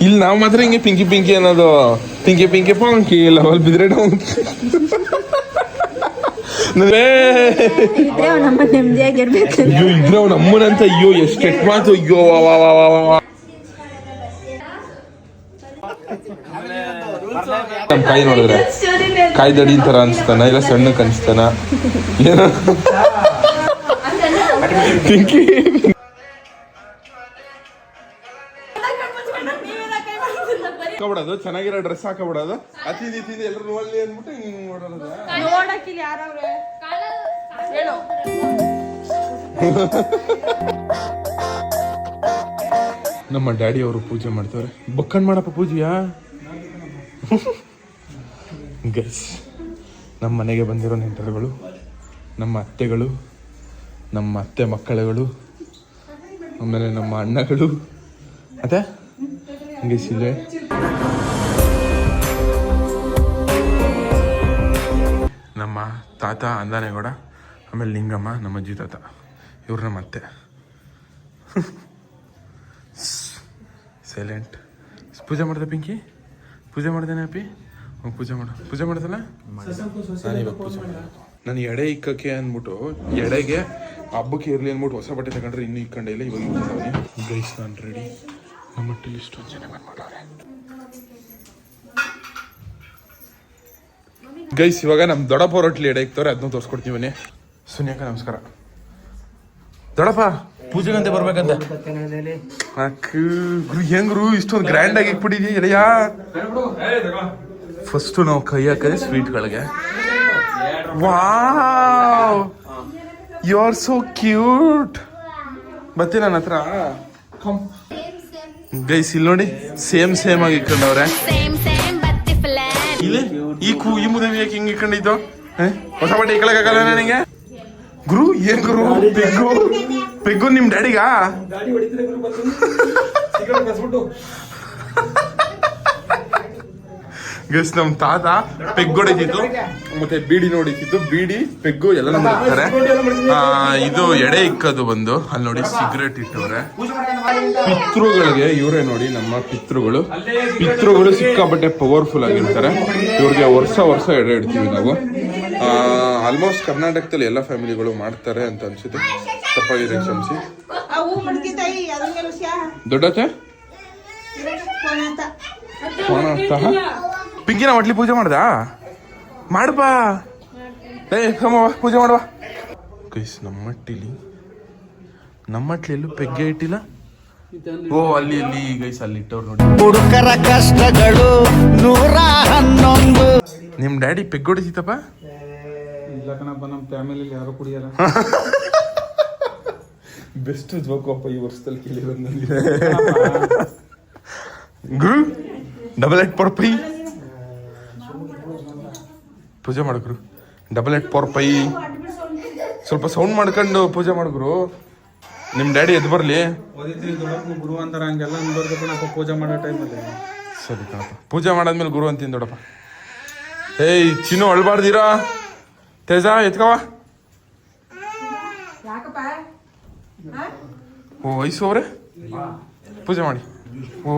ಇಲ್ಲಿ ನಾವು ಮಾತ್ರ ಹಿಂಗೆ ಪಿಂಕಿ ಪಿಂಕಿ ಅನ್ನೋದು ಪಿಂಕಿ ಪಿಂಕಿ ಪಾಂಕಿ ಲವಲ್ ಬಿದ್ರೆ ನೆಮ್ಮದಿಯಾಗಿರ್ಬೇಕು. ಅಯ್ಯೋ ಇದ್ರೆ ಅವ್ನ ಅಮ್ಮನಂತ ಅಯ್ಯೋ ಎಷ್ಟು ಕೆಟ್ಟ ಮಾತು ಅಯ್ಯೋ ವಾ ವಾ. ಕಾಯಿ ನೋಡಿದ್ರೆ ಕಾಯಿ ದಡಿ ತರ ಅನ್ಸ್ತಾನ ಇಲ್ಲ ಸಣ್ಣಕ್ ಅನ್ಸ್ತಾನ? ಏನೋ ಪಿಂಕಿ ಹಾಕೊಬಿಡೋದು ಚೆನ್ನಾಗಿರೋ ಡ್ರೆಸ್ ಹಾಕೊಬಿಡೋದು. ಅತಿಥಿ ತಿಂದು ಎಲ್ಲರೂ ನೋಡಲಿ ಅಂದ್ಬಿಟ್ಟು ಹಿಂಗೆ ನೋಡೋದು. ನೋಡಕ್ಕಿಲ್ಲ ಯಾರವ್ರೆ ಹೇಳು. ನಮ್ಮ ಡ್ಯಾಡಿ ಅವರು ಪೂಜೆ ಮಾಡ್ತಾರೆ. ಬಕ್ಕಣ್ ಮಾಡಪ್ಪ ಪೂಜೆಯಾ? ಗಸ್ ನಮ್ಮ ಮನೆಗೆ ಬಂದಿರೋ ನೆಂಟರುಗಳು ನಮ್ಮ ಅತ್ತೆಗಳು ನಮ್ಮ ಅತ್ತೆ ಮಕ್ಕಳುಗಳು ಆಮೇಲೆ ನಮ್ಮ ಅಣ್ಣಗಳು. ಅತ್ತೆ ಹಂಗೆ ಸಿಲೆ ನಮ್ಮ ತಾತ ಅಂದಾನೇಗೌಡ, ಆಮೇಲೆ ಲಿಂಗಮ್ಮ, ನಮ್ಮ ಅಜ್ಜಿ ತಾತ. ಇವ್ರು ನಮ್ಮ ಅತ್ತೆ ಸೈಲೆಂಟ್ ಪೂಜೆ ಮಾಡ್ದೆ ಪಿಂಕಿ? ಪೂಜೆ ಮಾಡ್ದೇನೆ ಅಪ್ಪಿ? ಅವ್ನು ಪೂಜೆ ಮಾಡ. ಪೂಜೆ ಮಾಡ್ದಲ್ಲ? ನಾನು ಇವಾಗ ಪೂಜೆ ಎಡೆ ಇಕ್ಕಕ್ಕೆ ಅಂದ್ಬಿಟ್ಟು, ಎಡೆಗೆ ಹಬ್ಬಕ್ಕೆ ಇರಲಿ ಅಂದ್ಬಿಟ್ಟು ಹೊಸ ಬಟ್ಟೆ ತಗೊಂಡ್ರೆ ಇನ್ನೂ ಇಕ್ಕಂಡೆ ಇಲ್ಲ, ಇವಾಗ ಗೈಸ್ ನಾನು ರೆಡಿ ನಮ್ಮ ಇಷ್ಟೊಂದು ಜನ ಬಂದ್ಬಿಟ್ಟವ್ರೆ ಗೈಸ್ ಇವಾಗ ನಮ್ಮ ದೊಡ್ಡಪ್ಪ ರೊಟ್ಲಿ ಎಡೆ ಇಕ್ತವ್ರೆ ಅದನ್ನ ಮನೆ ಸುನ್ಯಾಕ ನಮಸ್ಕಾರ. ದೊಡಪ್ಪ ಪೂಜೆಗಂತೆ ಬರ್ಬೇಕಂತ. ಹೆಂಗ್ರು ಇಷ್ಟೊಂದು ಗ್ರ್ಯಾಂಡ್ ಆಗಿ ಇಕ್ಬಿಟ್ಟಿದ್ಯಾ ಎಡೆಯ ಫಸ್ಟ್ ನಾವು ಕೈ ಹಾಕದೆ ಸ್ವೀಟ್ಗಳಿಗೆ wow you are so cute ಮತ್ತೆ ನನ್ನ ಹತ್ರ? ಗೈಸ್ ಇಲ್ಲಿ ನೋಡಿ ಸೇಮ್ ಸೇಮ್ ಆಗಿ ಇಟ್ಕೊಂಡವ್ರೆ. ಈ ಕೂ ಈ ಮುದವಿ ಯಾಕೆ ಹಿಂಗ್ ಇಟ್ಕೊಂಡಿದ್ದು? ಹೊಸ ಬಟ್ಟೆ ಇಕ್ಕಳಕ್ಕಾಗಲ್ಲ ನನಗೆ? ಗುರು ಏನ್ ಗುರು? ಪೆಗ್ಗು? ಪೆಗ್ಗು ನಿಮ್ ಡ್ಯಾಡಿಗಾ? ಗಸ್ ನಮ್ ತಾತ ಪೆಗ್ ಹೊಡಿತಿತ್ತು. ಮತ್ತೆ ಬೀಡಿ ನೋಡಿತಿತ್ತು ಬೀಡಿ ಪೆಗ್ಗು ಎಲ್ಲ ಮಾಡ್ತಾರೆ ಆ, ಇದು ಎಡೆ ಇಕ್ಕದು ಬಂದು. ಅಲ್ಲಿ ನೋಡಿ ಸಿಗರೇಟ್ ಇಟ್ಟವ್ರೆ. ಪಿತೃಗಳಿಗೆ ಇವರೇ ನೋಡಿ ನಮ್ಮ ಪಿತೃಗಳು. ಪಿತೃಗಳು ಸಿಕ್ಕಾಪಟ್ಟೆ ಪವರ್ಫುಲ್ ಆಗಿರ್ತಾರೆ. ಇವ್ರಿಗೆ ವರ್ಷ ವರ್ಷ ಎಡೆ ಇಡ್ತೀವಿ ನಾವು. ಆಲ್ಮೋಸ್ಟ್ ಕರ್ನಾಟಕದಲ್ಲಿ ಎಲ್ಲ ಫ್ಯಾಮಿಲಿಗಳು ಮಾಡ್ತಾರೆ ಅಂತ ಅನ್ಸುತ್ತೆ. ತಪ್ಪಾಗಿದೆ ಕ್ಷಮಿಸಿ. ಆ ಪಿಂಕಿನ ಒಟ್ಲಿ ಪೂಜೆ ಮಾಡ್ದ? ಮಾಡಪ್ಪ ಏ ಸಮವ ಪೂಜೆ ಮಾಡುವ. ಕೈಸ್ ನಮ್ಮ ನಮ್ಮಟ್ಲಿ ನಮ್ಮ ಮಟ್ಲೆಲ್ಲೂ ಪೆಗ್ಗೆ ಇಟ್ಟಿಲ್ಲ. ಓ ಅಲ್ಲಿ ಅಲ್ಲಿ ಗೈಸ್ ಅಲ್ಲಿ ಇಟ್ಟವ್ರು ನೋಡಿ. ಹುಡುಕರ ಕಷ್ಟಗಳು ನೂರ ಹನ್ನೊಂದು ನಿಮ್ ಡ್ಯಾಡಿ ಪೆಗ್ ಹೊಡಿತಿತ್ತಪ್ಪ? ಇಲ್ಲ ಕಣಪ್ಪ ನಮ್ಮ ಫ್ಯಾಮಿಲಿ ಯಾರು ಕುಡಿಯಲ್ಲ. ಬೆಸ್ಟ್ ಜೋಕಪ್ಪ ಈ ವರ್ಷದಲ್ಲಿ ಕೇಳಿರೋದು ನನಗೆ ಗುರು ಡಬಲ್ ಎಟ್ ಪರ್ ಪೈ ಪೂಜೆ ಮಾಡಿದ್ರು ಡಬಲ್ ಏಟ್ ಪರ್ ಪೈ ಸ್ವಲ್ಪ ಸೌಂಡ್ ಮಾಡ್ಕೊಂಡು ಪೂಜೆ ಮಾಡಿದ್ರು ನಿಮ್ಮ ಡ್ಯಾಡಿ ಎದ್ದು ಬರಲಿ. ಗುರು ಅಂತಾರ ಹಂಗೆಲ್ಲ ಅನ್ಬಾರ್ದು ಕಣಪ್ಪ ಪೂಜೆ ಮಾಡೋ ಟೈಮಲ್ಲಿ ಸರಿ ಕಣಪ್ಪ. ಪೂಜೆ ಮಾಡಾದ್ಮೇಲೆ ಗುರು ಅಂತೀನಿ ದೊಡ್ಡಪ್ಪ. ಏಯ್ ಚಿನ್ನು ಅಳ್ಬಾರ್ದಿರಾ? ತೇಜ ಎತ್ಕವ ಓ ವಯಸ್ಸು ಅವ್ರೆ? ಪೂಜೆ ಮಾಡಿ. ಓ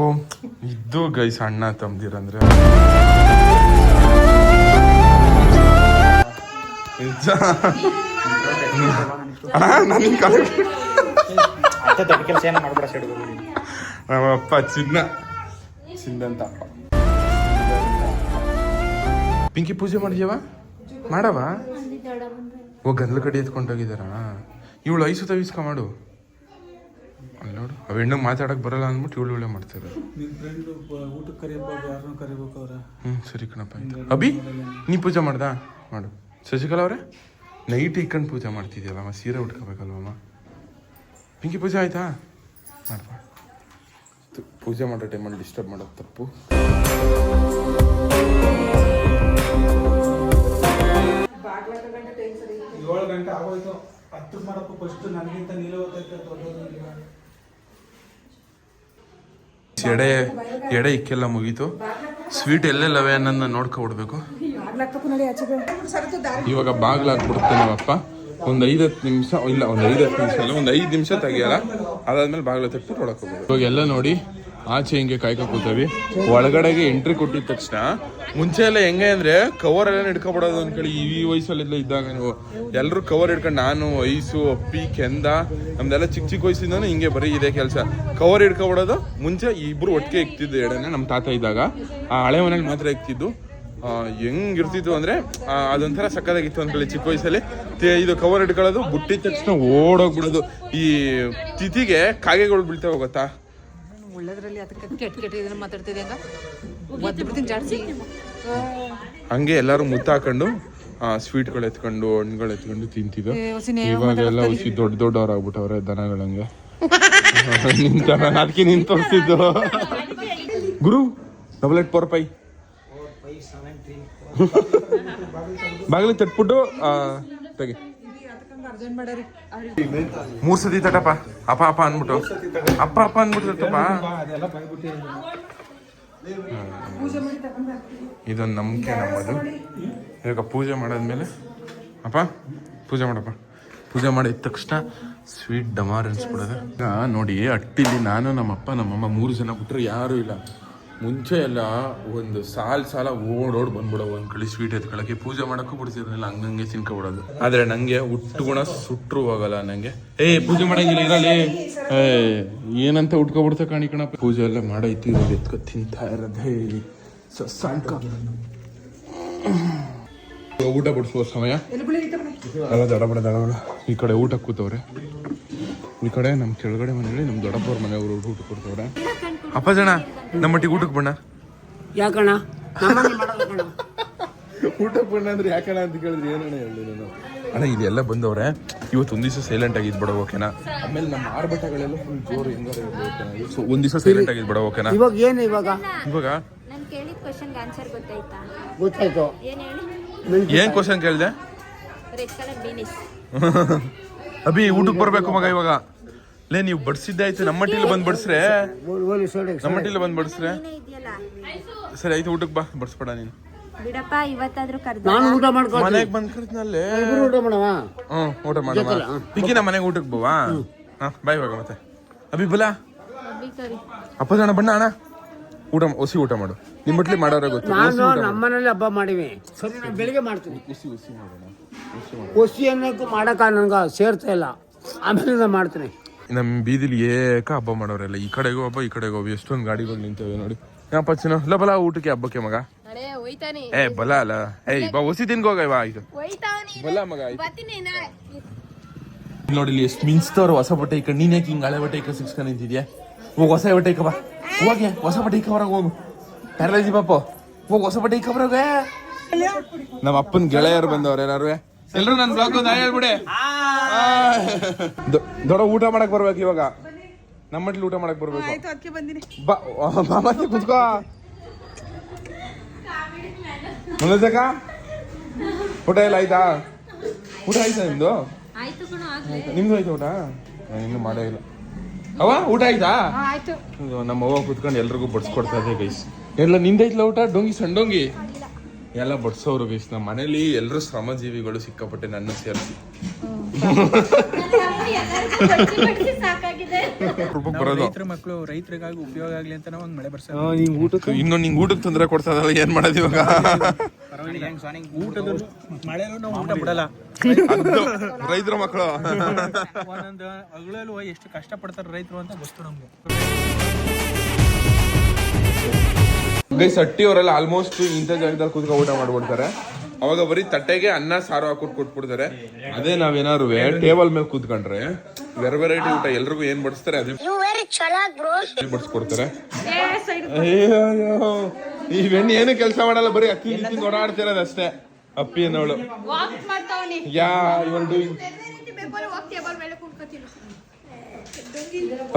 ಇದ್ದು ಗೈಸ್ ಅಣ್ಣ ತಮ್ದಿರಂದ್ರೆ. ನಿಜ. ನನ್ನ ಕಾಲ ದೊಡ್ಡ ಕೆಲಸ ಏನು ಮಾಡ್ಬೇಡ ಸೈಡ್ ನಮ್ಮಪ್ಪ ಚಿನ್ನ. ಚಿನ್ನಂತ. ಅಪ್ಪ ಪಿಂಕಿ ಪೂಜೆ ಮಾಡಿದ್ಯವ? ಮಾಡವ? ಓ ಗಂದ್ಲ ಕಡೆ ಎತ್ಕೊಂಡೋಗಿದಾರ ಇವಳು ಐಸು ತವಿಸ್ಕ ಮಾಡು. ಅಲ್ಲಿ ನೋಡು ಅವ್ ಹೆಣ್ಣಿಗೆ ಮಾತಾಡಕ್ ಬರಲ್ಲ ಅಂದ್ಬಿಟ್ಟು ಇವಳು ಇವಳೆ ಮಾಡ್ತಾರೆ ಹ್ಞೂ ಫ್ರೆಂಡು ಊಟಕ್ಕೆ ಕರಿಯಪ್ಪ ಯಾರನ್ನ ಕರಿಬೇಕು ಅವ್ರ. ಹ್ಮ್ ಸರಿ ಕಣಪ್ಪ ಆಯ್ತು. ಅಭಿ ನೀ ಪೂಜೆ ಮಾಡ್ದಾ? ಮಾಡು. ಶಶಿಕಲಾ ಅವರೇ? ನೈಟ್ ಇಕ್ಕಂಡು ಪೂಜೆ ಮಾಡ್ತಿದ್ಯಲ್ಲಮ್ಮ ಸೀರೆ ಉಟ್ಕೋಬೇಕಲ್ವಮ್ಮ ಪಿಂಕಿ ಪೂಜೆ ಆಯ್ತಾ? ಮಾಡ್ಬಾ ಪೂಜೆ ಮಾಡೋ ಟೈಮಲ್ಲಿ ಡಿಸ್ಟರ್ಬ್ ಮಾಡೋದು ತಪ್ಪು. ಏಳು ಗಂಟೆ ಆಗೋಯ್ತು. ಹತ್ತು ಫಸ್ಟ್ ನನಗಿಂತ ಎಡೆ ಎಡೆ ಇಕ್ಕೆಲ್ಲ ಮುಗೀತು. ಸ್ವೀಟ್ ಎಲ್ಲೆಲ್ಲವೆ ಅನ್ನೋದನ್ನ ನೋಡ್ಕೊಬಿಡ್ಬೇಕು. ಇವಾಗ ಬಾಗ್ಲ ಹಾಕ್ಬಿಡುತ್ತೆ ಅಪ್ಪ ಒಂದು ಐದು ಹತ್ತು ನಿಮಿಷ, ಇಲ್ಲ, ಒಂದು ಐದು ಹತ್ತು ನಿಮಿಷ ಅಲ್ಲ, ಒಂದು ಐದು ನಿಮಿಷ ತೆಗಿಯಲ್ಲ. ಅದಾದ್ಮೇಲೆ ಬಾಗಿಲು ತೆಗ್ದು ಒಳಗೆ ಹೋಗ್ಬೋದು ಇವಾಗ ಎಲ್ಲ ನೋಡಿ, ಆಚೆ ಹಿಂಗೆ ಕಾಯ್ಕೊತೀವಿ ಕೂತವಿ. ಒಳಗಡೆಗೆ ಎಂಟ್ರಿ ಕೊಟ್ಟಿದ ತಕ್ಷಣ, ಮುಂಚೆ ಎಲ್ಲ ಹೆಂಗೆ ಅಂದ್ರೆ ಕವರ್ ಎಲ್ಲ ಹಿಡ್ಕೊಬಿಡೋದು ಅನ್ಕೊಳ್ಳಿ ಈ ವಯಸ್ಸಲ್ಲೆಲ್ಲ ಇದ್ದಾಗ ನೀವು ಎಲ್ಲರೂ ಕವರ್ ಹಿಡ್ಕೊಂಡು ನಾನು, ಐಸು, ಅಪ್ಪಿ, ಕೆಂದ, ನಮ್ದೆಲ್ಲ ಚಿಕ್ಕ ಚಿಕ್ಕ ವಯಸ್ಸಿಂದನೂ ಹಿಂಗೆ ಬರೀ ಇದೇ ಕೆಲಸ. ಕವರ್ ಹಿಡ್ಕೊಬಿಡೋದು, ಮುಂಚೆ ಇಬ್ರು ಒಟ್ಟಿಗೆ ಇಕ್ತಿದ್ದು ಎರಡನೇ ನಮ್ಮ ತಾತ ಇದ್ದಾಗ. ಆ ಹಳೆ ಮನೇಲಿ ಮಾತ್ರ ಇಕ್ತಿದ್ದು. ಹೆಂಗ್ ಇರ್ತಿತ್ತು ಅಂದ್ರೆ ಅದೊಂಥರ ಸಕ್ಕದಾಗಿತ್ತು ಅಂದ್ಕೊಳ್ಳಿ ಚಿಕ್ಕ ವಯಸ್ಸಲ್ಲಿ. ತೆ- ಇದು ಕವರ್ ಇಟ್ಕೊಳ್ಳೋದು ಬುಟ್ಟಿದ ತಕ್ಷಣ ಓಡೋಗ್ಬಿಡೋದು. ಈ ತಿಥಿಗೆ ಕಾಗೆಗಳು ಬೀಳ್ತಾವ ಗೊತ್ತಾ? ಒಳ್ಳೇದ್ರಲ್ಲಿ ಅದಕ್ಕೆ ಕೆಟ್ಟ ಕೆಟ್ಟ ಇದನ್ನ ಮಾತಾಡ್ತಿದ್ದೆ ಹಂಗ. ಎಲ್ಲರೂ ಮುತ್ತ ಹಾಕೊಂಡು ಸ್ವೀಟ್ಗಳು ಎತ್ಕೊಂಡು ಹಣ್ಣುಗಳು ಎತ್ಕೊಂಡು ತಿಂತಿದ್ರು ಇವಾಗ ಹೊಸಿನೇ ಇವಾಗೆಲ್ಲ ಹುಸಿ ದೊಡ್ಡ ದೊಡ್ಡವ್ರು ಆಗ್ಬಿಟ್ಟವ್ರೆ ದನಗಳಂಗೆ ನಿಂತ ಅದಕ್ಕೆ ನಿಂತು ಗುರು ಡಬಲ್ ಏಟ್ ಫೋರ್ ಫೈ ಬಾಗಿಲು ತಟ್ಬಿಟ್ಟು ತೆಗಿ. ಮೂರ್ ಸತಿ ತಟಪ್ಪ ಅಪ್ಪ ಅಪ್ಪ ಅಂದ್ಬಿಟ್ಟು. ಅಪ್ಪ ಅಪ್ಪ ಅನ್ಬಿಟ್ಟು ಬಾಯ್ಬಿಟ್ಟು ಇದೊಂದು ನಂಬಿಕೆ ನಮ್ಮದು. ಇವಾಗ ಪೂಜೆ ಮಾಡಾದ್ಮೇಲೆ, ಅಪ್ಪ, ಪೂಜೆ ಮಾಡಪ್ಪ. ಪೂಜೆ ಮಾಡಿದ ತಕ್ಷಣ ಸ್ವೀಟ್ ಡಮಾರ್ ಅನ್ಸ್ಬಿಡೋದು. ನೋಡಿ ಅಟ್ಟಿಲಿ ನಾನು, ನಮ್ಮಪ್ಪ, ನಮ್ಮಮ್ಮ ಮೂರು ಜನ ಬಿಟ್ಟರು ಯಾರೂ ಇಲ್ಲ. ಮುಂಚೆ ಎಲ್ಲ ಒಂದು ಸಾಲ್ ಸಾಲ ಓಡೋಡ್ ಬಂದ್ಬಿಡೋ ಒಂದ್ ಕಳಿ ಸ್ವೀಟ್ ಎತ್ಕೊಳಕ್ಕೆ ಪೂಜೆ ಮಾಡಕ್ಕೂ ಬಿಡ್ತಿದ್ರಲ್ಲ ಹಂಗಂಗೆ ತಿನ್ಕೊಬಿಡೋದು. ಆದ್ರೆ ನಂಗೆ ಹುಟ್ಟು ಗುಣ ಸುಟ್ರು ಹೋಗಲ್ಲ ನಂಗೆ. ಏ ಪೂಜೆ ಮಾಡಂಗಿಲ್ಲ ಇರಲಿ. ಏ ಏನಂತ ಉಟ್ಕೊಬಿಡ್ತಾ ಕಾಣಿ ಕಣಪ್ಪ. ಪೂಜೆ ಎಲ್ಲ ಮಾಡೈತಿ ಎತ್ಕೊ ತಿಂತಾ ಇರೋದೇ ಸಸಾಂಕ ಊಟ ಬಿಡಿಸುವ ಸಮಯ. ಎಲ್ಲ ದಡಬಡ ದಡಬಡ ಈ ಕಡೆ ಊಟ ಕೂತವ್ರೆ. ಈ ಕಡೆ ನಮ್ಮ ಕೆಳಗಡೆ ಮನೆಯಲ್ಲಿ ನಮ್ಮ ದೊಡ್ಡಪ್ಪವ್ರ ಮನೆಯವರು ಊಟ ಕೊಡ್ತವ್ರೆ ಅಪ್ಪ ಜನ ನಮ್ಮಟ್ಟಿಗೆ ಊಟಕ್ಕೆ ಬಣ್ಣ. ಯಾಕಣ್ಣ? ನಮ್ಮನೆ ಮಾಡೋದು ಊಟಕ್ಕೆ ಬಣ್ಣ ಅಂದ್ರೆ ಯಾಕಣ ಅಂತ ಕೇಳಿದ್ರೆ ಏನಣ್ಣ ಹೇಳಿ ನಾನು? ಅಣ್ಣ ಇದೆಲ್ಲ ಬಂದವ್ರೆ ಇವತ್ತು ಒಂದ್ ದಿವಸ ಸೈಲೆಂಟ್ ಆಗಿದ್ ಬಿಡ ಓಕೆನಾ ಆಮೇಲೆ ನಮ್ಮ ಆರ್ಭಟಗಳೆಲ್ಲ ಫುಲ್ ಜೋರು ಹೆಂಗಾರ ಸೊ ಒಂದ್ ದಿವಸ ಸೈಲೆಂಟ್ ಆಗಿದ್ ಬಿಡ ಓಕೆನಾ ಇವಾಗ ಏನು ಇವಾಗ? ಇವಾಗ? ನಾನು ಕೇಳಿದ ಕ್ವಶನ್ಗೆ ಆನ್ಸರ್ ಗೊತ್ತಾಯ್ತಾ? ಗೊತ್ತಾಯ್ತು. ಏನು ಹೇಳಿ? ಏನ್ ಕ್ವಶನ್ ಕೇಳಿದೆ? ರೆಡ್ ಕಲರ್ ಬೀನಿಸ್ ಅಭಿ ಊಟಕ್ಕೆ ಬರ್ಬೇಕು ಮಗ ಇವಾಗ. ಲೇ ನೀವು ಬಡ್ಸಿದ್ದಾಯ್ತು ನಮ್ಮ ಮಟ್ಟಿಲಿ ಬಂದ್ ಬಡ್ಸ್ರೆ? ಓಲಿ ಸೋಡೆ ನಮ್ಮ ಮಟ್ಟಿಲಿ ಬಂದ್ ಬಡ್ಸ್ರೆ? ಸರಿ ಆಯ್ತು ಊಟಕ್ಕೆ ಬಾ. ಬಡಿಸ್ಬೇಡ ನೀನು. ಬಿಡಪ್ಪ ಇವತ್ತಾದ್ರೂ ಕರ್ದ ನಾನು ಊಟ ಮಾಡ್ಕೊಳ್ತೀನಿ. ಮನೆಗೆ ಬಂದು ಕರ್ದ್ನಲ್ಲೇ ಇಬ್ರು ಊಟ ಮಾಡವ? ಹ್ಞೂ ಊಟ ಮಾಡೋಣ. ಪಿಕ್ಕಿ ನಮ್ಮ ಮನೆಗೆ ಊಟಕ್ಕೆ ಬವಾ ಹಾ ಬಾಯ್ ಇವಾಗ ಮತ್ತೆ. ಅಭಿ ಬುಲಾ ಅಪ್ಪ ಜನ ಬಣ್ಣ ಅಣ್ಣ. ಊಟ ಒಸಿ ಊಟ ಮಾಡು. ನಿಮ್ಮ ಮಟ್ಲಿ ಮಾಡೋರ ಗೊತ್ತು. ನಾನು ನಮ್ಮನೇಲಿ ಹಬ್ಬ ಮಾಡಿವಿ. ಸರಿ ನಾನು ಬೆಳಿಗ್ಗೆ ಮಾಡ್ತೀನಿ. ಒಸಿ ಅನ್ನೋಕ್ಕೂ ಮಾಡೋಕ್ಕ ನನಗೆ ಸೇರ್ತಾ ಇಲ್ಲ. ಆಮೇಲೆ ನಾನು ಮಾಡ್ತೀನಿ. ನಮ್ಮ ಬೀದಿಲಿ ಏಕ ಹಬ್ಬ ಮಾಡೋರೆಲ್ಲ. ಈ ಕಡೆಗೂ ಹಬ್ಬ ಈ ಕಡೆಗೂ ಹಬ್ಬ. ಎಷ್ಟೊಂದು ಗಾಡಿಗಳು ನಿಂತವೆ ನೋಡಿ. ಯಪ್ಪ ಚಿನ್ನ ಇಲ್ಲ ಬಲ ಊಟಕ್ಕೆ ಹಬ್ಬಕ್ಕೆ ಮಗ? ಏ ಬಲ ಅಲ್ಲ ಏಯ್ ಬಾ ಹೊಸಿ ತಿನ್ಗೋಗ ಇವ ಆಯ್ತು ಬಲ ಮಗ ನೋಡಿ ಇಲ್ಲಿ ಎಷ್ಟು ಮಿಂಚ್ತವ್ರು. ಹೊಸ ಬಟ್ಟೆ ಇಕ್ಕ ನೀನ್ ಯಾಕೆ ಹಿಂಗ್ ಹಳೆ ಬಟ್ಟೆ ಇಕ್ಕ ಸಿಕ್ಸ್ಕೊಂಡು ನಿಂತಿದ್ಯಾ? ಹೋಗ್ ಹೊಸ ಬಟ್ಟೆ ಇಕ್ಕ ಬಾ ಹೋಗಿ ಹೊಸ ಬಟ್ಟೆ ಇಕ್ಕ ಹೊರಗೆ ಹೋಗು. ಪ್ಯಾರಲೈಸಿ ಪಾಪ. ಹೋಗ್ ಹೊಸ ಬಟ್ಟೆ ಇಕ್ಕ ಬರೋಗ ನಮ್ಮ ಅಪ್ಪನ ಗೆಳೆಯರು ಬಂದವ್ರು ಯಾರು ಎಲ್ಲರೂ ನನ್ನ ಬ್ಲಾಗ್ ಒಂದು ಹೇಳ್ಬಿಡಿ. ದೊಡ್ಡ ಊಟ ಮಾಡಕ್ ಬರ್ಬೇಕು ಇವಾಗ. ನಮ್ಮ ಮಟ್ಲಿ ಊಟ ಮಾಡಕ್ ಬರ್ಬೇಕು. ಆಯ್ತು ಅದಕ್ಕೆ ಬಂದಿನಿ. ಬಾ ಮತ್ತೆ ಕುತ್ಕೋ. ಮನೋಜಕ್ಕ ಊಟ ಎಲ್ಲ ಆಯ್ತಾ? ಊಟ ಆಯ್ತಾ ನಿಮ್ದು? ನಿಮ್ದು ಆಯ್ತಾ ಊಟ? ನಾನು ಇನ್ನೂ ಮಾಡೇ ಇಲ್ಲ. ಅವ ಊಟ ಆಯ್ತಾ? ಆಯ್ತು. ನಮ್ಮ ಅವ್ವ ಕುತ್ಕೊಂಡು ಎಲ್ರಿಗೂ ಬಡ್ಸ್ಕೊಡ್ತಾ ಇದೆ ಗೈಸ್. ಎಲ್ಲ ನಿಂದೈತ್ಲ ಊಟ? ಡೊಂಗಿ ಸಣ್ಣೊಂಗಿ? ಎಲ್ಲ ಬಡ್ಸೋರು ಗೈಸ್. ನಮ್ಮ ಮನೇಲಿ ಎಲ್ಲರೂ ಶ್ರಮಜೀವಿಗಳು ಸಿಕ್ಕಾಪಟ್ಟೆ ನನ್ನ ಸೇರಿಸಿ. ಸಾಕಾಗಿದೆ ಬರೋದು. ರೈತರ ಮಕ್ಕಳು ರೈತರಿಗಾಗಿ ಉಪಯೋಗ ಆಗ್ಲಿ ಅಂತ ನಾವು ಒಂದು ಮಳೆ ಊಟಕ್ಕೆ? ಇನ್ನು ನಿಂಗೆ ಊಟಕ್ಕೆ ತೊಂದರೆ ಕೊಡ್ತದಲ್ಲ ಏನ್ ಮಾಡೋದು ಇವಾಗ? ಊಟದ ಮಳೆನೂ ನಾವು ಊಟ ಬಿಡಲ್ಲ. ಅದು ರೈತರ ಮಕ್ಕಳು. ಒಂದೊಂದು ಎಷ್ಟು ಕಷ್ಟ ಪಡ್ತಾರೆ ರೈತರು ಅಂತ ಗೊತ್ತು ನಮ್ಗೆ. ಗೈಸ್ ಆಲ್ಮೋಸ್ಟ್ ಇಂಥ ಜಾಗದಲ್ಲಿ ಕೂತ್ಕೊಂಡು ಊಟ ಮಾಡ್ಬಿಡ್ತಾರೆ. ಅವಾಗ ಬರೀ ತಟ್ಟೆಗೆ ಅನ್ನ ಸಾರು ಹಾಕೊಟ್ ಕೊಟ್ಬಿಡ್ತಾರೆ. ಅದೇ ನಾವೇನಾದ್ರು ಟೇಬಲ್ ಮೇಲೆ ಕೂತ್ಕೊಂಡ್ರೆ ವೆರ ವೆರೈಟಿ ಊಟ ಎಲ್ರಿಗೂ ಏನ್ ಬಡಿಸ್ತಾರೆ ಅದೇ ಬಡಿಸ್ಕೊಡ್ತಾರೆ? ಅಯ್ಯೋ. ಈ ಬೆಣ್ಣೆ ಏನು ಕೆಲಸ ಮಾಡಲ್ಲ ಬರೀ ಅಕ್ಕಿ ನಿಂತಿ ಓಡಾಡ್ತಿರೋದು ಅಷ್ಟೇ ಅಪ್ಪಿ ಅನ್ನೋಳು ಯಾ ಇವಳು ಡೂಯಿಂಗ್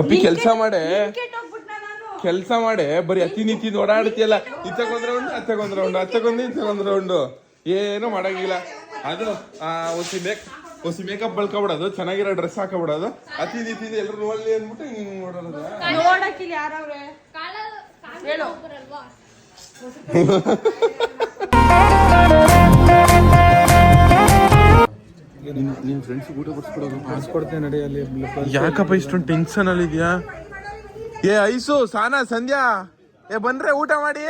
ಅಪ್ಪಿ ಕೆಲಸ ಮಾಡೆ ಕೆಲಸ ಮಾಡೆ ಬರೀ ಅತಿ ನೀತಿ ಓಡಾಡ್ತಿಯಲ್ಲ. ಇತ್ತಗೊಂದ್ ರೌಂಡ್ ಅತ್ತಗೊಂದ್ ರೌಂಡ್ ಅತ್ತಗೊಂದು ಇತ್ತಗೊಂದ್ ರೌಂಡು ಏನು ಮಾಡಂಗಿಲ್ಲ. ಅದು ಒಸಿ ಮೇಕ್ ಒಸಿ ಮೇಕಪ್ ಬಳ್ಕೊಬಿಡೋದು ಚೆನ್ನಾಗಿರೋ ಡ್ರೆಸ್ ಹಾಕೊಬಿಡೋದು. ಅತಿಥಿ ನೀತಿ ಎಲ್ಲರೂ ನೋಡ್ಲಿ ಅಂದ್ಬಿಟ್ಟು ಹಿಂಗ್ ನೋಡೋದು ನೋಡಕ್ಕಿಲ್ಲ ಯಾರವ್ರೆ? ಹೇಳು. ನಿನ್ ಫ್ರೆಂಡ್ಸ್ ಊಟ ನಡಿ ಅಲ್ಲಿ ಯಾಕಪ್ಪ ಇಷ್ಟೊಂದು ಟೆನ್ಷನ್ ಅಲ್ಲಿ ಇದೆಯಾ? ಏ ಐಸು ಸಾನಾ ಸಂಧ್ಯಾ. ಏ ಬಂದ್ರೆ ಊಟ ಮಾಡಿ.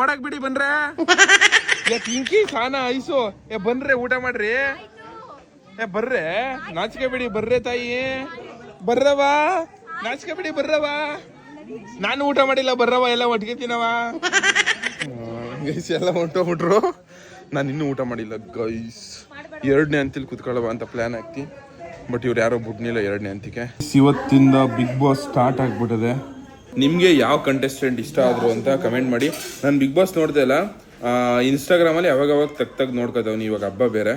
ಓಡಕ್ ಬಿಡಿ ಬಂದ್ರೆ. ಏ, ಪಿಂಕಿ, ಸಾನಾ, ಐಸು. ಏ ಬಂದ್ರೆ ಊಟ ಮಾಡ್ರಿ. ಏ, ಬರ್ರೆ. ನಾಚಿಕೆ ಬಿಡಿ, ಬರ್ರೆ ತಾಯಿ. ಬರ್ರವಾ ನಾಚಿಕೆ ಬಿಡಿ ಬರ್ರವಾ ನಾನು ಊಟ ಮಾಡಿಲ್ಲ ಬರ್ರವ ಎಲ್ಲ ಒಟ್ಟಿಗೆ ತಿನ್ನವಾ ಗೈಸ್, ಎಲ್ಲ ಹೊಂಟೋಗ್ಬಿಟ್ರು ನಾನು ಇನ್ನೂ ಊಟ ಮಾಡಿಲ್ಲ, ಗೈಸ್. ಎರಡನೇ ಅಂತಿಲ್ ಕುತ್ಕೊಳ್ಳವ ಅಂತ ಪ್ಲಾನ್ ಹಾಕ್ತಿ. ಬಟ್ ಇವ್ರು ಯಾರೋ ಬಿಡ್ನಿಲ್ಲ ಎರಡನೇ ಅಂತಿಕೆ ಇವತ್ತಿಂದ ಬಿಗ್ ಬಾಸ್ ಸ್ಟಾರ್ಟ್ ಆಗ್ಬಿಟ್ಟಿದೆ. ನಿಮಗೆ ಯಾವ ಕಂಟೆಸ್ಟೆಂಟ್ ಇಷ್ಟ ಆದ್ರು ಅಂತ ಕಮೆಂಟ್ ಮಾಡಿ ನಾನು ಬಿಗ್ ಬಾಸ್ ನೋಡ್ದೆ ಅಲ್ಲ ಇನ್ಸ್ಟಾಗ್ರಾಮಲ್ಲಿ ಯಾವಾಗ ಅವಾಗ ತಗ್ ತಗ್ ನೋಡ್ಕೋತಾವ್ನಿ ಇವಾಗ ಹಬ್ಬ ಬೇರೆ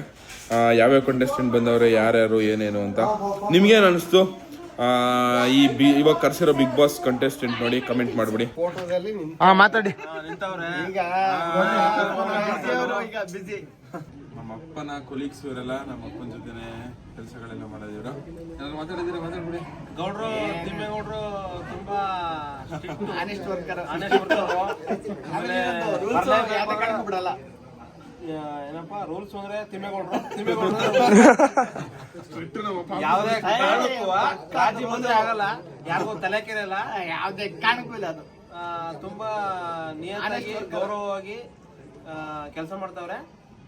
ಆ, ಯಾವ್ಯಾವ ಕಂಟೆಸ್ಟೆಂಟ್ ಬಂದವ್ರೆ ಯಾರ್ಯಾರು ಏನೇನು ಅಂತ ನಿಮ್ಗೇನು ಅನಿಸ್ತು ಈ ಬಿ ಇವಾಗ ಕರ್ಸಿರೋ ಬಿಗ್ ಬಾಸ್ ಕಂಟೆಸ್ಟೆಂಟ್ ನೋಡಿ ಕಮೆಂಟ್ ಮಾಡ್ಬಿಡಿ ಹಾ ಮಾತಾಡಿ ನಮ್ಮ ಅಪ್ಪನ ಕೊಲೀಗ್ಸ್ ಇವರೆಲ್ಲ ನಮ್ಮ ಅಪ್ಪನ ಜೊತೆನೆ ಕೆಲಸಗಳೆಲ್ಲ ಮಾಡೋದಿವ್ರು. ಏನಾದ್ರು ಮಾತಾಡಿದ್ರೆ ಮಾತಾಡ್ಬಿಡಿ. ಗೌಡ್ರು ತಿಮ್ಮೇಗೌಡ್ರು ತುಂಬಾ ಆನೆಸ್ಟ್ ವರ್ಕರ್ ಬಿಡಲ್ಲ ಏನಪ್ಪ ರೂಲ್ಸ್ ಅಂದ್ರೆ ತಿಮ್ಮೇಗೌಡ್ರು. ತಿಮ್ಮೇಗೌಡ್ರು ಯಾವುದೇ ಕಾರಣಕ್ಕೂ ರಾಜಿ ಬಂದ್ರೆ ಆಗಲ್ಲ. ಯಾರಿಗೂ ತಲೆ ಕೆರೆಯಲ್ಲ. ಯಾವ್ದೇ ಕಾರಣಕ್ಕೂ ಇಲ್ಲ ಅದು. ತುಂಬಾ ನಿಯತ್ತಾಗಿ ಗೌರವವಾಗಿ ಕೆಲಸ ಮಾಡ್ತಾವ್ರೆ.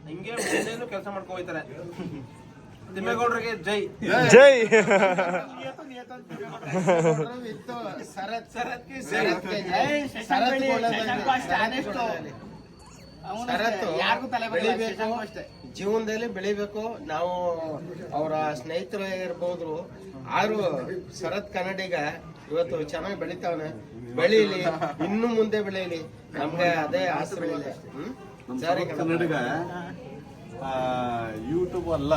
ಹಿಂಗೆ ಮುಂದೇನು ಕೆಲಸ ಮಾಡ್ಕೊ ಹೋಯ್ತಾರೆ ತಿಮ್ಮೇಗೌಡ್ರಿಗೆ ಜೈ. ಜೈ. ಜೀವನದಲ್ಲಿ ಬೆಳಿಬೇಕು. ನಾವು ಅವರ ಸ್ನೇಹಿತರು ಇರ್ಬೋದು ಆದ್ರೂ ಶರತ್ ಕನ್ನಡಿಗ ಇವತ್ತು ಚೆನ್ನಾಗಿ ಬೆಳಿತಾವನೆ. ಬೆಳೀಲಿ ಇನ್ನು ಮುಂದೆ ಬೆಳೀಲಿ. ನಮ್ಗೆ ಅದೇ ಆಸರೆ ಇದೆ ಸರಿ ಕನ್ನಡಿಗ ಯೂಟ್ಯೂಬ್ ಅಲ್ಲ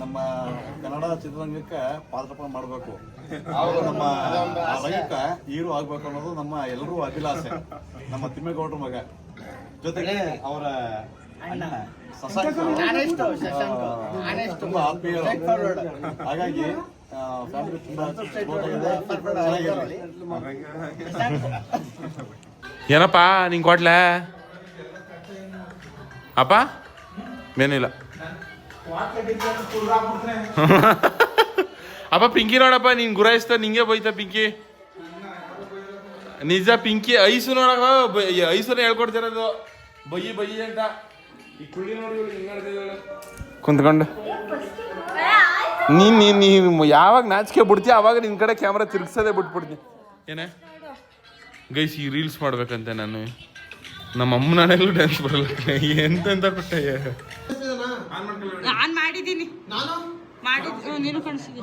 ನಮ್ಮ ಕನ್ನಡ ಚಿತ್ರರಂಗಕ್ಕೆ ಪಾದಾರ್ಪಣೆ ಮಾಡಬೇಕು. ಅವರು ನಮ್ಮ ರಂಗಕ್ಕೆ ಹೀರೋ ಆಗ್ಬೇಕು ಅನ್ನೋದು ನಮ್ಮ ಎಲ್ಲರೂ ಅಭಿಲಾಷೆ. ನಮ್ಮ ತಿಮ್ಮೇಗೌಡರ ಮಗ. ಜೊತೆಗೆ ಅವರ? ತುಂಬಾ ಆತ್ಮೀಯರು ಹಾಗಾಗಿ ಫ್ಯಾಮಿಲಿ ತುಂಬಾ ಏನಪ್ಪಾ. ನಿಂಗೆ ಕೊಡ್ಲೆ? ಅಪ್ಪ? ಏನಿಲ್ಲ. ಅಪ್ಪ ಪಿಂಕಿ ನೋಡಪ್ಪ ನೀನ್ ಗುರಾಯಿಸ್ತ ನಿಂಗೆ ಬೈತ ಪಿಂಕಿ. ನಿಜ ಪಿಂಕಿ ಐಸು ನೋಡಕ ಐಸುನ ಹೇಳ್ಕೊಡ್ತಿರೋದು. ಬಯ್ಯಿ ಬಯ್ಯಿ ಅಂತ. ಈ ಕುಳ್ಳಿ ನೋಡಿ ಹಿಂಗ್ ಆಡ್ತಿದ್ದಾಳೆ. ಕುಂತ್ಕೊಂಡು. ನೀನ್ ನೀನ್ ನೀನ್ ಯಾವಾಗ ನಾಚಿಕೆ ಬಿಡ್ತೀಯ ಅವಾಗ ನಿನ್ ಕಡೆ ಕ್ಯಾಮ್ರಾ ತಿರ್ಗ್ಸೋದೇ ಬಿಟ್ಬಿಡ್ತೀನಿ. ಏನೇ? ಗೈಸ್ ಈ ರೀಲ್ಸ್ ಮಾಡ್ಬೇಕಂತೆ ನಾನು. ನಮ್ಮ ಅಮ್ಮನಲ್ಲೂ ಡ್ಯಾನ್ಸ್ ಬರಲ್ಲ ಎಂತೆಂತ ಕೊಟ್ಟೆ? ನಾನು ಮಾಡಿದ್ದೀನಿ. ಮಾಡಿದ್ ಹ್ಮ್, ನೀನು ಕಳ್ಸಿದಿ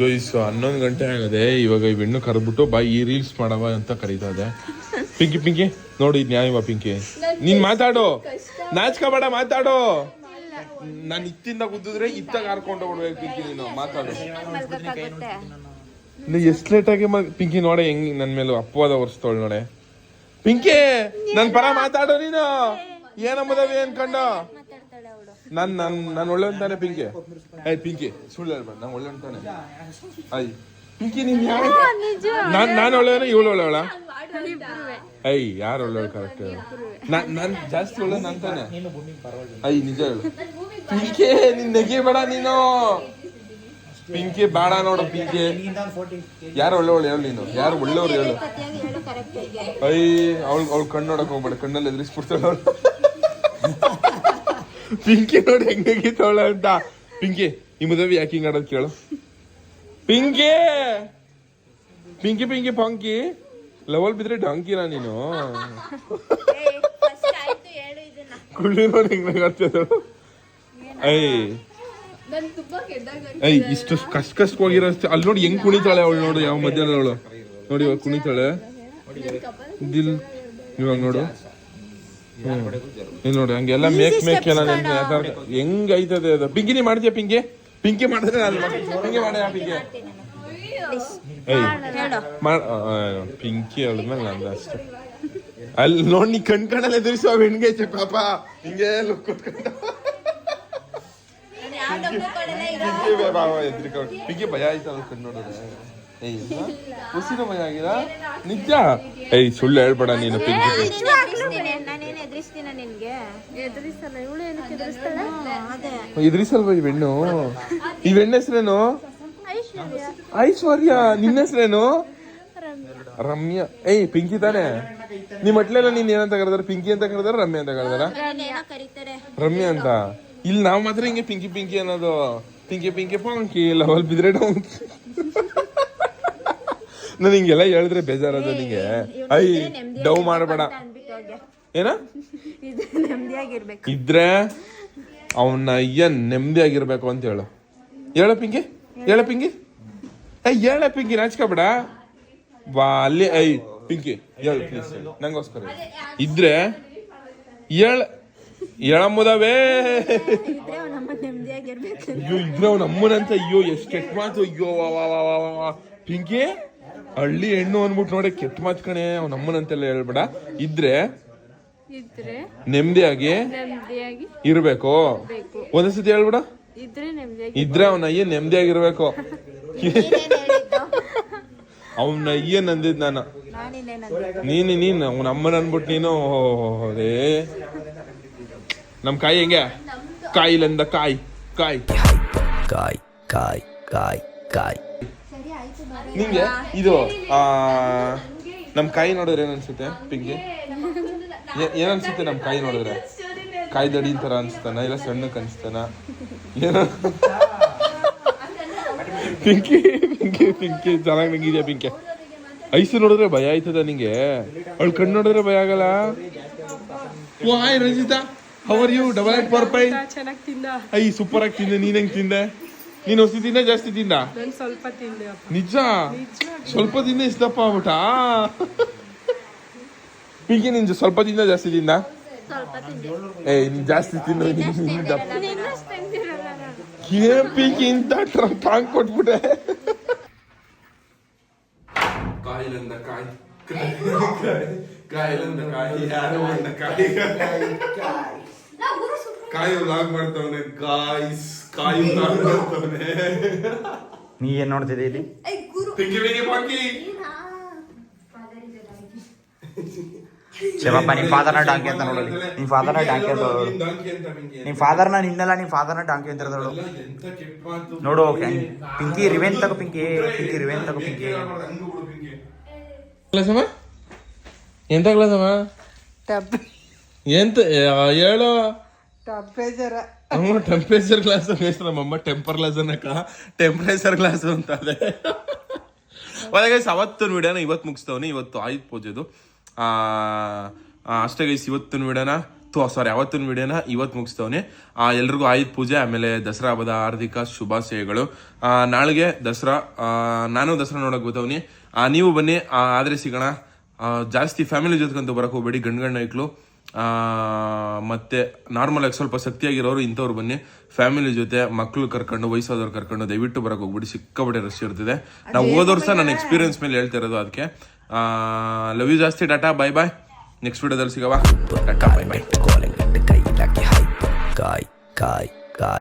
ಗೈಸ್ ಹನ್ನೊಂದು ಗಂಟೆ ಆಗದೆ. ಇವಾಗ ಈ ಹೆಣ್ಣು ಕರೆದ್ಬಿಟ್ಟು ಬಾ ಈ ರೀಲ್ಸ್ ಮಾಡವ ಅಂತ ಕರೀತಾ ಇದೆ. ಪಿಂಕಿ ಪಿಂಕಿ ನೋಡಿ ನ್ಯಾಯವ ಪಿಂಕಿ. ನೀನ್ ಮಾತಾಡು. ನಾಚ್ಕೋಬೇಡ ಮಾತಾಡು. ನಾನು ಇತ್ತಿಂದ ಗುದ್ದಿದ್ರೆ ಇತ್ತಾಗ ಹಾರ್ಕೊಂಡು ಹೋಗ್ಬೇಕು ಪಿಂಕಿ ನೀನು. ಮಾತಾಡು. ನೀ ಎಷ್ಟ್ ಲೇಟ್ ಆಗಿ ಮಲ್- ಪಿಂಕಿ ನೋಡೆ ಹೆಂಗ್ ನನ್ ಮೇಲೆ ಅಪ್ಪವಾದ ಒರೆಸ್ತೋಳ್ ನೋಡೆ. ಪಿಂಕಿ ನನ್ ಪರ ಮಾತಾಡು ನೀನು. ಏನಂಬುದವಿ ಅನ್ಕೊಂಡು? ನಾನ್ ನಾನು ನಾನು ಒಳ್ಳೆ ಅಂತಾನೆ ಪಿಂಕಿ. ಐ ಪಿಂಕಿ ಸುಳ್ಳು ಹೇಳ್ಬೇಡ. ನಾನು ಒಳ್ಳೆ ಅಂತಾನೆ ಐ ಪಿಂಕಿ ನೀನ್ ಯಾವ ನಾನ್ ನಾನು ಒಳ್ಳೆಯವನ ಇವಳು ಒಳ್ಳೆಯವಳ ಐ ಯಾರು ಒಳ್ಳೆಯವಳು ಕರೆಕ್ಟ್ ನಾನು ನಾನು ಜಾಸ್ತಿ ಒಳ್ಳೆ ಅಂತಾನೆ. ಐ ನಿಜ ಹೇಳು. ಪಿಂಕಿ ನಿನ್ ನೆಗಿಬೇಡ ನೀನು. ಪಿಂಕಿ ಬೇಡ ನೋಡು ಪಿಂಕಿ. ಯಾರು ಒಳ್ಳೆವಳು ಹೇಳು ನೀನು. ಯಾರು ಒಳ್ಳೆಯವ್ರು ಹೇಳು. ಐ ಅವಳು ಅವಳು ಕಣ್ಣು ನೋಡಕ್ ಹೋಗ್ಬೇಡ. ಕಣ್ಣಲ್ಲಿ ಎದುರಿಸ್ಬಿಡ್ತಾಳ ಅವಳು. ಪಿಂಕಿ ನೋಡಿ ಹೆಂಗಾಗಿತ್ತವಳ ಅಂತ. ಪಿಂಕಿ ಈ ಮದುವೆ ಯಾಕೆ ಹಿಂಗ್ ಆಡೋದ್ ಕೇಳು. ಪಿಂಕಿ! ಪಿಂಕಿ ಪಿಂಕಿ ಪಂಕಿ. ಲೆವೆಲ್ ಬಿದ್ರೆ ಡಂಕಿನ ನೀನು? ಕುಳ್ಳಿ ನೋಡಿ ಹೆಂಗ್ ಐ ಐ ಇಷ್ಟು ಕಷ್ಟ ಕಷ್ಟ ಹೋಗಿರೋ ಅಲ್ಲಿ ನೋಡಿ ಹೆಂಗ್ ಕುಣಿತಾಳೆ ಅವಳು ನೋಡು ಯಾವ ಮಧ್ಯಾಹ್ನ ಅವಳು. ನೋಡಿ ಇವಾಗ ಕುಣಿತಾಳೆ. ದಿಲ್ ಇವಾಗ ನೋಡು. ಇಲ್ಲಿ. ನೋಡಿ ಹಂಗೆಲ್ಲ ಮೇಕ್ ಮೇಕ್ ಎಲ್ಲ ಹೆಂಗ ಹೆಂಗ್ ಐತದೆ ಅದು? ಪಿಂಕಿ ನೀ ಮಾಡ್ತೀಯ ಪಿಂಕಿ? ಪಿಂಕಿ ಮಾಡಿದ್ರೆ ನಾನು ಮಾಡ್ತೀನಿ. ಪಿಂಕಿ ಮಾಡ ಪಿಂಕಿ? ಪಿಂಕಿ ಹೇಳಿದ್ಮೇಲೆ ನಂದು ಅಷ್ಟೇ. ಅಲ್ಲಿ ನೋಡಿ ನೀ ಕಣ್ ಕಣ್ಣಲ್ಲಿ ಎದುರಿಸೋ ಹೆಣ್ಗೆ ಪಾಪ. ಹಿಂಗೆ ಲುಕ್ ಕೊಟ್ಕೊಂಡು. ಪಿಂಕಿ ಭಯ ಆಯ್ತಲ್ಲ ಕಣ್ ನೋಡಿದ್ರೆ. ಏಯ್ ಹುಸಿನ ಭಯ ಆಗಿದ ನಿಜ ಏಯ್ ಸುಳ್ಳು ಹೇಳ್ಬೇಡ ನೀನು ಇದ್ರಿಸಲ್ವ ಈ ಹೆಣ್ಣು ಈ ಹೆಣ್ಣ ಹೆಸ್ರೇನು? ಐಶ್ವರ್ಯ. ನಿನ್ನ ಹೆಸರೇನು? ರಮ್ಯಾ. ಏಯ್ ಪಿಂಕಿ ತಾನೆ? ನಿಮ್ ಮಟ್ಲೆಲ್ಲ ನೀನ್ ಏನಂತ ಕರೆದಾರ? ಪಿಂಕಿ ಅಂತ ಕರೆದಾರ ರಮ್ಯ ಅಂತ ಕರೆದಾರ? ರಮ್ಯಾ ಅಂತ ಇಲ್ಲಿ ನಾವ್ ಮಾತ್ರ ಹಿಂಗೆ ಪಿಂಕಿ ಪಿಂಕಿ ಅನ್ನೋದು. ಪಿಂಕಿ ಪಿಂಕಿ ಪಾಂಕಿ ಲವಲ್ ಬಿದ್ರೆ ಡೌಂಕಿ ನಾನು ಹಿಂಗೆಲ್ಲ ಹೇಳಿದ್ರೆ ಬೇಜಾರದ ನಿಂಗೆ. ಐ ಡವ್ ಮಾಡಬೇಡ. ಏನ? ಇದ್ರೆ ಅವನ ಆಗಿರ್ಬೇಕು ನೆಮ್ಮದಿಯಾಗಿರ್ಬೇಕು ಅಂತ ಹೇಳು. ಹೇಳ ಪಿಂಕಿ ಹೇಳ ಪಿಂಕಿ. ಅಯ್ಯ ಹೇಳ ಪಿಂಕಿ ನಾಚ್ಕೋಬೇಡ. ಬಾ ಅಲ್ಲಿ ಐ ಪಿಂಕಿ ಹೇಳು ಪ್ಲೀಸ್ ನಂಗೋಸ್ಕರ ಇದ್ರೆ ಹೇಳ ಹೇಳಮ್ಮದವೇ ಅಯ್ಯೋ ಇದ್ರೆ ಅವ್ನ ಅಮ್ಮನಂತ. ಅಯ್ಯೋ ಎಷ್ಟು ಕೆಟ್ಟ ಮಾತು ಅಯ್ಯೋ ವಾ ವಾ ವಾ ವಾ. ಪಿಂಕಿ ಹಳ್ಳಿ ಹೆಣ್ಣು ಅಂದ್ಬಿಟ್ಟು ನೋಡಿ ಕೆಟ್ಟ ಮಾತು ಕಣೆ ಅವ್ನ ಅಮ್ಮನಂತೆಲ್ಲ ಹೇಳ್ಬೇಡ. ಇದ್ರೆ ಇದ್ರೆ ನೆಮ್ಮದಿಯಾಗಿ ನೆಮ್ಮದಿಯಾಗಿ ಇರ್ಬೇಕು. ಒಂದ್ಸತಿ ಹೇಳ್ಬಿಡ. ಇದ್ರೆ ನೆಮ್ಮದಿಯಾಗಿ ಇದ್ರೆ ಅವನ ಅಯ್ಯ ನೆಮ್ಮದಿಯಾಗಿರ್ಬೇಕು ಅವನ ಅಯ್ಯ ನಂದಿದ್ ನಾನು. ನೀನು ನೀನು ಅವನ ಅಮ್ಮನ ಅನ್ಬಿಟ್ಟು ನೀನು ಅದೇ. ನಮ್ ಕಾಯಿ ಹೆಂಗೆ? ಕಾಯಿಲಂದ ಕಾಯಿ ಕಾಯಿ. ಕಾಯಿ ಕಾಯಿ ಕಾಯಿ ಕಾಯ್. ನಿಂಗೆ? ಇದು ನಮ್ಮ ನಮ್ ಕಾಯಿ ನೋಡಿದ್ರೆ ಏನನ್ಸುತ್ತೆ ಅನ್ಸುತ್ತೆ? ಪಿಂಕಿ? ಏ- ಏನ್ ಅನ್ಸುತ್ತೆ ನಮ್ ಕಾಯಿ ನೋಡಿದ್ರೆ? ಕಾಯಿ ದಡಿ ತರ ಅನ್ಸ್ತಾನ? ಇಲ್ಲ ಸಣ್ಣ ಅನ್ಸ್ತಾನ? ಏನೋ? ಪಿಂಕಿ ಪಿಂಕಿ ಪಿಂಕಿ ಚೆನ್ನಾಗಿ ನಂಗಿದ್ಯಾ ಪಿಂಕಿ? ಐಸು ನೋಡಿದ್ರೆ ಭಯ ಆಯ್ತದ ನಿಂಗೆ? ಅವಳು ಕಣ್ಣು ನೋಡಿದ್ರೆ ಭಯ ಆಗಲ್ಲ? ಓ hi Ranjitha how are you double eight four five ಚೆನ್ನಾಗಿ ತಿಂದ. ಐ ಸೂಪರ್ ಆಗಿ ತಿಂದೆ ನೀನ್ ಹೆಂಗ್ ತಿಂದೆ? ನೀನ್ ಹೊಸಿ ತಿಂದ ಜಾಸ್ತಿ ತಿಂದ? ನಾನು ಸ್ವಲ್ಪ ತಿಂದೆ ಅಪ್ಪ. ನಿಜ? ಸ್ವಲ್ಪ ದಿನ ಇಷ್ಟಪ್ಪ ಆಗ್ಬಿಟ್ಟ ಪಿಂಕಿ ನಿನ್ ಸ್ವಲ್ಪ ದಿನ ಜಾಸ್ತಿ ತಿಂದ? ಸ್ವಲ್ಪ ತಿಂದೆ. ಏ ನೀನ್ ಜಾಸ್ತಿ ತಿಂದ ನಿನ್ನಷ್ಟು ತಿಂದಿರಲ್ಲ ನಾನು. ಏನ್ ಪಿಂಕಿ ಇಂತ ಟಾಂಗ್ ಕೊಟ್ಬಿಟ್ಟೆ? ಕಾಯಿಲಂದ ಕಾಯಿ ಕಾಯಿಲಂದ ಕಾಯಿ ಯಾರೋ ಒಂದ ಕಾಯಿ. ಕಾಯಿ ವ್ಲಾಗ್ ಮಾಡ್ತವನೆ ಗಾಯ್ಸ್ ಕಾಯಿ ವ್ಲಾಗ್ ಮಾಡ್ತವನೆ. ನೀ ಏನ್ ನೋಡ್ತಿದ್ದೆ ಇಲ್ಲಿ? ಪಿಂಕಿ ಪಿಂಕಿ ಪಾಕಿ ಶಿವಪ್ಪ ನಿಮ್ ಫಾದರ್ನ ಡಾಂಕಿ ಅಂತ ನೋಡಲಿ. ನಿಮ್ ಫಾದರ್ನ ಡಾಂಕಿ ಅಂತ ನಿಮ್ ಫಾದರ್ನ ನಿನ್ನಲ್ಲ ನಿಮ್ ಫಾದರ್ನ ಡಾಂಕಿ ಅಂತ ನೋಡು. ಓಕೆ ನೋಡು ಪಿಂಕಿ ರಿವೆನ್ ತಗೋ ಪಿಂಕಿ. ಪಿಂಕಿ ರಿವೆನ್ ತಗೋ ಪಿಂಕಿ. ಕ್ಲಾಸಮ್ಮ? ಎಂತ ಕ್ಲಾಸಮ್ಮ? ಎಂತ ಹೇಳು. ಟಪ್ಪೇಜರ ಅಮ್ಮ ಟೆಂಪರೇಚರ್ ಗ್ಲಾಸ್ ನಮ್ಮಮ್ಮ? ಟೆಂಪರ್ ಗ್ಲಾಸ್ ಅನ್ನಕ ಟೆಂಪರೇಚರ್ ಗ್ಲಾಸ್ ಅಂತ ಅದೇ. ಒಳಗೆ ಅವತ್ತಿನ ವಿಡಿಯೋನ ಇವತ್ತು ಮುಗಿಸ್ತವನಿ, ಇವತ್ತು ಆಯುಧ ಪೂಜೆದು. ಅಷ್ಟೇ ಗೈಸ್ ಇವತ್ತಿನ ವಿಡಿಯೋನ ತೋ ಸಾರಿ ಅವತ್ತಿನ ವಿಡಿಯೋನ ಇವತ್ತು ಮುಗಿಸ್ತವನಿ. ಎಲ್ರಿಗೂ ಆಯುಧ ಪೂಜೆ, ಆಮೇಲೆ ದಸರಾ ಹಬ್ಬದ ಹಾರ್ದಿಕ ಶುಭಾಶಯಗಳು. ನಾಳೆಗೆ ದಸರಾ ನಾನು ದಸರಾ ನೋಡಕ್ ಆ, ನೀವು ಬನ್ನಿ ಆದ್ರೆ ಸಿಗೋಣ. ಜಾಸ್ತಿ ಫ್ಯಾಮಿಲಿ ಜೊತೆಗಂತೂ ಬರಕ್ ಹೋಗ್ಬೇಡಿ ಗಂಡು ಗಂಡ ಮತ್ತೆ ನಾರ್ಮಲಾಗಿ ಸ್ವಲ್ಪ ಶಕ್ತಿಯಾಗಿರೋರು ಇಂಥವ್ರು ಬನ್ನಿ. ಫ್ಯಾಮಿಲಿ ಜೊತೆ ಮಕ್ಳು ಕರ್ಕೊಂಡು ವಯಸ್ಸಾದವ್ರು ಕರ್ಕೊಂಡು ದಯವಿಟ್ಟು ಬರಕ್ ಹೋಗ್ಬಿಡಿ. ಸಿಕ್ಕಾಪಟ್ಟೆ ರಶ್ ಇರ್ತಿದೆ. ನಾವು ಹೋದವ್ರು ಸಹ ನನ್ನ ಎಕ್ಸ್ಪೀರಿಯನ್ಸ್ ಮೇಲೆ ಹೇಳ್ತಾ ಇರೋದು ಅದಕ್ಕೆ. ಲವ್ ಯು ಜಾಸ್ತಿ ಡಾಟಾ ಬಾಯ್ ಬಾಯ್ ನೆಕ್ಸ್ಟ್ ವಿಡಿಯೋದಲ್ಲಿ ಸಿಗವಾ. ಡಾಟಾ ಬಾಯ್ ಬಾಯ್ ಕಾಯ್ ಕಾಯ್